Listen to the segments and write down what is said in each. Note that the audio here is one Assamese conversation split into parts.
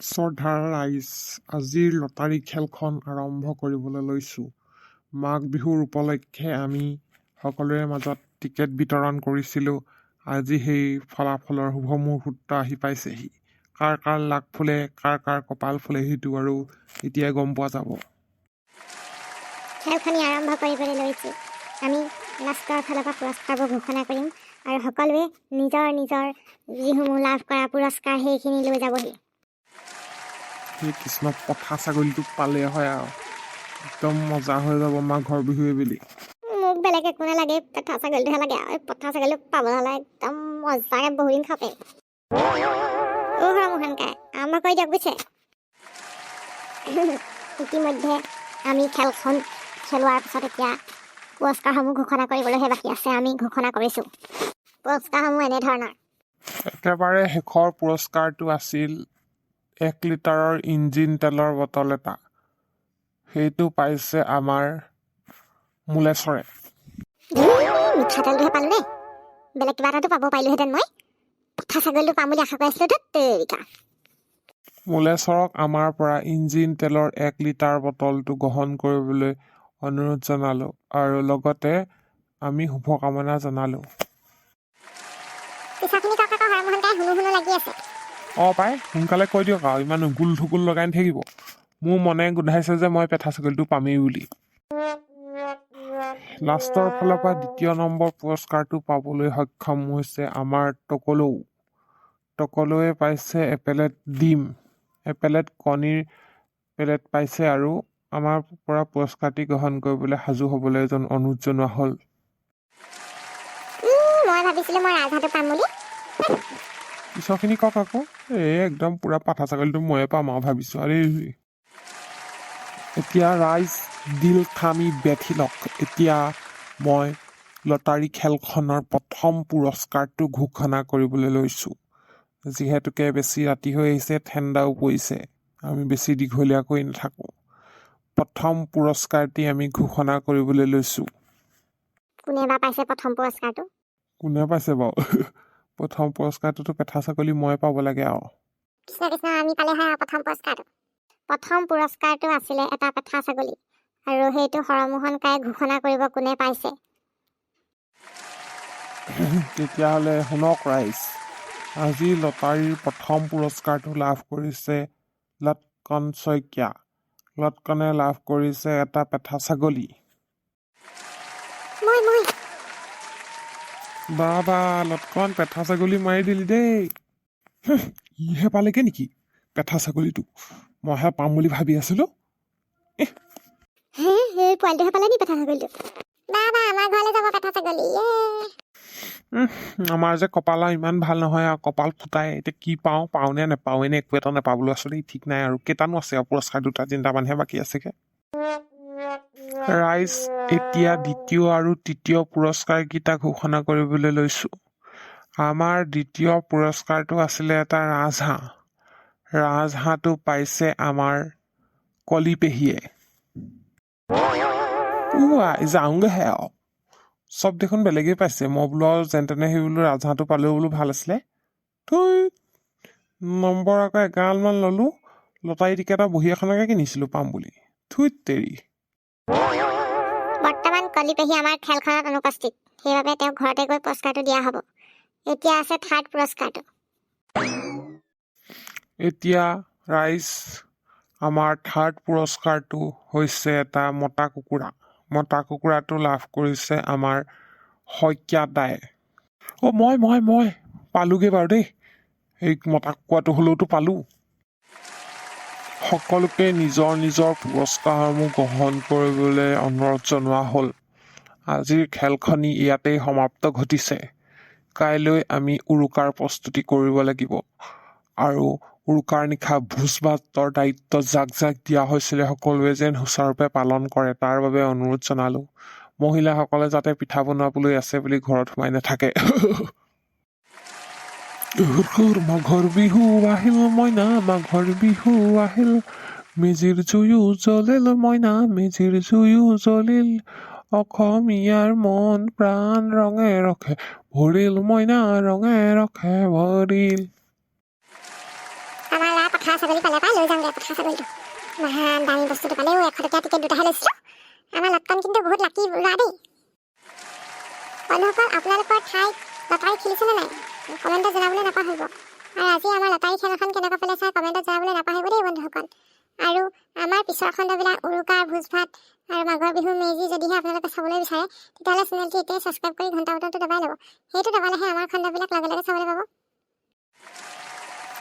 শ্ৰদ্ধাৰ ৰাইজ আজিৰ লটাৰী খেলখন আৰম্ভ কৰিবলৈ লৈছোঁ। মাঘ বিহুৰ উপলক্ষে আমি সকলোৰে মাজত টিকেট বিতৰণ কৰিছিলোঁ। আজি সেই ফলাফলৰ শুভ মুহূৰ্ত আহি পাইছেহি। কাৰ কাৰ লাক ফুলে কাৰ কাৰ কপাল ফুলে সেইটো আৰু এতিয়াই গম পোৱা যাব। খেলখনি আৰম্ভ কৰিবলৈ লৈছোঁ। আমি লাষ্টৰ ফালৰ পৰা পুৰস্কাৰবোৰ ঘোষণা কৰিম আৰু সকলোৱে নিজৰ নিজৰ যিসমূহ লাভ কৰা পুৰস্কাৰ সেইখিনি লৈ যাবহি। সেই কৃষ্ণ পঠা ছাগলীটোক পালে হয় আৰু। একদম মজা হৈ যাব মাঘৰ বিহুৱে বুলি মোক বেলেগ একো নালাগে পঠা ছাগলীটোহে লাগে আৰু পঠা ছাগলীটোক পাবলৈ হ'লে একদম মজাকে বহুদিন খাপে অ' হৰমোহনকাই আৰম্ভ কৰি দিয়ক বুজিছে ইতিমধ্যে আমি খেলখন খেলোৱাৰ পিছত এতিয়া পুৰস্কাৰসমূহ ঘোষণা কৰিবলৈহে বাকী আছে আমি ঘোষণা কৰিছোঁ। পুৰস্কাৰসমূহ এনেধৰণৰ। একেবাৰে শেষৰ পুৰস্কাৰটো আছিল এক লিটাৰৰ ইঞ্জিন তেলৰ বটল এটা। সেইটো পাইছে আমাৰ মূলেশ্বৰে। মিঠাতেলটোহে পালোঁ দেই বেলেগ কিবা এটাতো পাব পাৰিলোহেঁতেন মই। পঠা ছাগলীটো পাম বুলি আশা কৰি আছিলোঁ ধেত তেৰিকা। মূলেশ্বৰক আমাৰ পৰা ইঞ্জিন তেলৰ এক লিটাৰ বটলটো গ্ৰহণ কৰিবলৈ অনুৰোধ জনালোঁ আৰু লগতে আমি শুভকামনা জনালোঁ। পিছাখিনি শুনো শুনো লাগি আছে। অঁ পাই সোনকালে কৈ দিয়ক আৰু ইমান উগুল থুগুল লগাই নাথাকিব। মোৰ মনে গোন্ধাইছে যে মই পেঠা ছাগলীটো পামেই বুলি। লাষ্টৰ ফালৰ পৰা দ্বিতীয় নম্বৰ পুৰস্কাৰটো পাবলৈ সক্ষম হৈছে আমাৰ টকলৌ। টকলৌৱে পাইছে এপেলেট ডিম এপেলেট কণীৰ পেলেট পাইছে আৰু আমাৰ পৰা পুৰস্কাৰটি গ্ৰহণ কৰিবলৈ সাজু হ'বলৈ এজন অনুৰোধ জনোৱা হ'ল। মই ভাবিছিলোঁ মই ৰাজহাঁহটো পাম বুলি। পিছৰখিনি কওক আকৌ। এই একদম পূৰা পাঠা ছাগলীটো ময়ে পাম আৰু ভাবিছোঁ আৰে এতিয়া ৰাইজ দিল থামি বেঠি লওক এতিয়া মই লটাৰী খেলখনৰ প্ৰথম পুৰস্কাৰটো ঘোষণা কৰিবলৈ লৈছোঁ। যিহেতুকে বেছি ৰাতি হৈ আহিছে ঠাণ্ডাও পৰিছে। আমি বেছি দীঘলীয়াকৈ নাথাকোঁ। প্ৰথম পুৰস্কাৰটি আমি ঘোষণা কৰিবলৈ লৈছোঁ। কোনে বা পাইছে প্ৰথম পুৰস্কাৰটো? কোনে পাইছে বাৰু? প্ৰথম পুৰস্কাৰটোতো পেঠা ছাগলী মই পাব লাগে আৰু। কৃষ্ণ আমি পালে প্ৰথম পুৰস্কাৰটো। প্ৰথম পুৰস্কাৰটো আছিলে এটা পেঠা ছাগলী আৰু সেইটো হৰমোহনকাই ঘোষণা কৰিব কোনে পাইছে। তেতিয়াহ'লে শুনক ৰাইজ আজি লটাৰীৰ প্ৰথম পুৰস্কাৰটো লাভ কৰিছে লটকন শইকীয়া। লটকনে লাভ কৰিছে এটা পেঠা ছাগলী মই মই বা বা লটকন পেঠা ছাগলী মাৰি দিলি দেই। ইহে পালেগে নেকি পেঠা ছাগলীটো? মইহে পাম বুলি ভাবি আছিলোঁ। আমাৰ যে কপালৰ ইমান ভাল নহয় আৰু কপাল ফুটাই এতিয়া কি পাওঁ পাওঁ নে নেপাওঁ নে একো এটা নেপাবলৈ আচলতে ঠিক নাই আৰু কেইটানো আছে আৰু পুৰস্কাৰ দুটা তিনিটামানহে বাকী আছেগে। ৰাইজ এতিয়া দ্বিতীয় আৰু তৃতীয় পুৰস্কাৰকেইটা ঘোষণা কৰিবলৈ লৈছোঁ। আমাৰ দ্বিতীয় পুৰস্কাৰটো আছিলে এটা ৰাজহাঁহ। ৰাজহাঁহটো পাইছে আমাৰ কলি পেহীয়ে উৱাই যাওঁগৈহে আৰু চব দেখোন বেলেগেই পাইছে। মই বোলো আৰু যেন তেনে সেই বোলো ৰাজহাঁহটো পালেও বোলো ভাল আছিলে। থৈ নম্বৰ আকৌ এগালমান ল'লোঁ। লটাৰী টিকেট আৰু বহী এখনকে কিনিছিলোঁ পাম বুলি। থুইত তেৰি। বৰ্তমান কলি পেহী আমাৰ খেলখনত অনুপস্থিত। সেইবাবে তেওঁক ঘৰতে গৈ পুৰস্কাৰটো দিয়া হ'ব। এতিয়া আছে থাৰ্ড পুৰস্কাৰটো। এতিয়া ৰাইজ আমাৰ থাৰ্ড পুৰস্কাৰটো হৈছে এটা মতা কুকুৰা। মতা কুকুৰাটো লাভ কৰিছে আমাৰ শইকীয়া দাই। অ' মই মই মই পালোগৈ বাৰু দেই। এই মতা কুকুৰাটো হ'লেওতো পালোঁ। সকলোকে নিজৰ নিজৰ পুৰস্কাৰসমূহ গ্ৰহণ কৰিবলৈ অনুৰোধ জনোৱা হ'ল। আজিৰ খেলখনি ইয়াতেই সমাপ্ত ঘটিছে। কাইলৈ আমি উৰুকাৰ প্ৰস্তুতি কৰিব লাগিব। আৰু উৰুকাৰ নিশা ভোজ ভাতৰ দায়িত্ব যাক যাক দিয়া হৈছিলে সকলোৱে যেন সুচাৰুৰূপে পালন কৰে তাৰ বাবে অনুৰোধ জনালোঁ। মহিলাসকলে যাতে পিঠা বনাবলৈ আছে বুলি ঘৰত সোমাই নাথাকে। উহুৰ মাঘৰ বিহু আহিল মইনা মাঘৰ বিহু আহিল। মেজিৰ জুয়ো জ্বলিল মইনা মেজিৰ জুয়ো জ্বলিল। অসমীয়াৰ মন প্ৰাণ ৰঙে ৰখে, ভৰিল মইনা ৰঙে ৰখে, ভৰিল। আমাৰ কথা পঠা ছাগলী পালে পাই, লৈ যাওঁগৈ পঠা ছাগলীটো। মহান দামী বস্তুটো পালেও আপোনালোকৰ ঠাইত লটাৰী খেলিছেনে নাই? কমেণ্টত জনাবলৈ নাপাহৰিব। আৰু আজি আমাৰ লটাৰী খেলখন কেনেকুৱা পালে চাই কমেণ্টত জনাবলৈ নাপাহৰিব দেই বন্ধুসকল। আৰু আমাৰ পিছৰ খণ্ডবিলাক উৰুকাৰ ভোজ ভাত আৰু মাঘৰ বিহু মেজি যদিহে আপোনালোকে চাবলৈ বিচাৰে তেতিয়াহ'লে চেনেলটো এতিয়াই ছাবস্ক্ৰাইব কৰি ঘণ্টা বটনটো দবাই ল'ব। সেইটো দবালেহে আমাৰ খণ্ডবিলাক লগে লগে চাবলৈ পাব।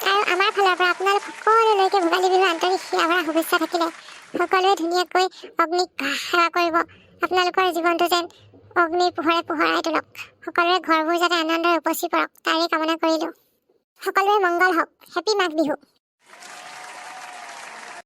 আৰু আমাৰ ফালৰ পৰা আপোনালোক সকলোলৈকে ভোগালী বিহুৰ আন্তৰিক সেৱা শুভেচ্ছা থাকিলে সকলোৱে ধুনীয়াকৈ অগ্নিক সেৱা কৰিব। আপোনালোকৰ জীৱনটো যেন অগ্নিৰ পোহৰে পোহৰাই তোলক। সকলোৰে ঘৰবোৰ যাতে আনন্দৰে উপচি পৰক তাৰেই কামনা কৰিলোঁ। সকলোৰে মংগল হওক। হেপী মাঘ বিহু।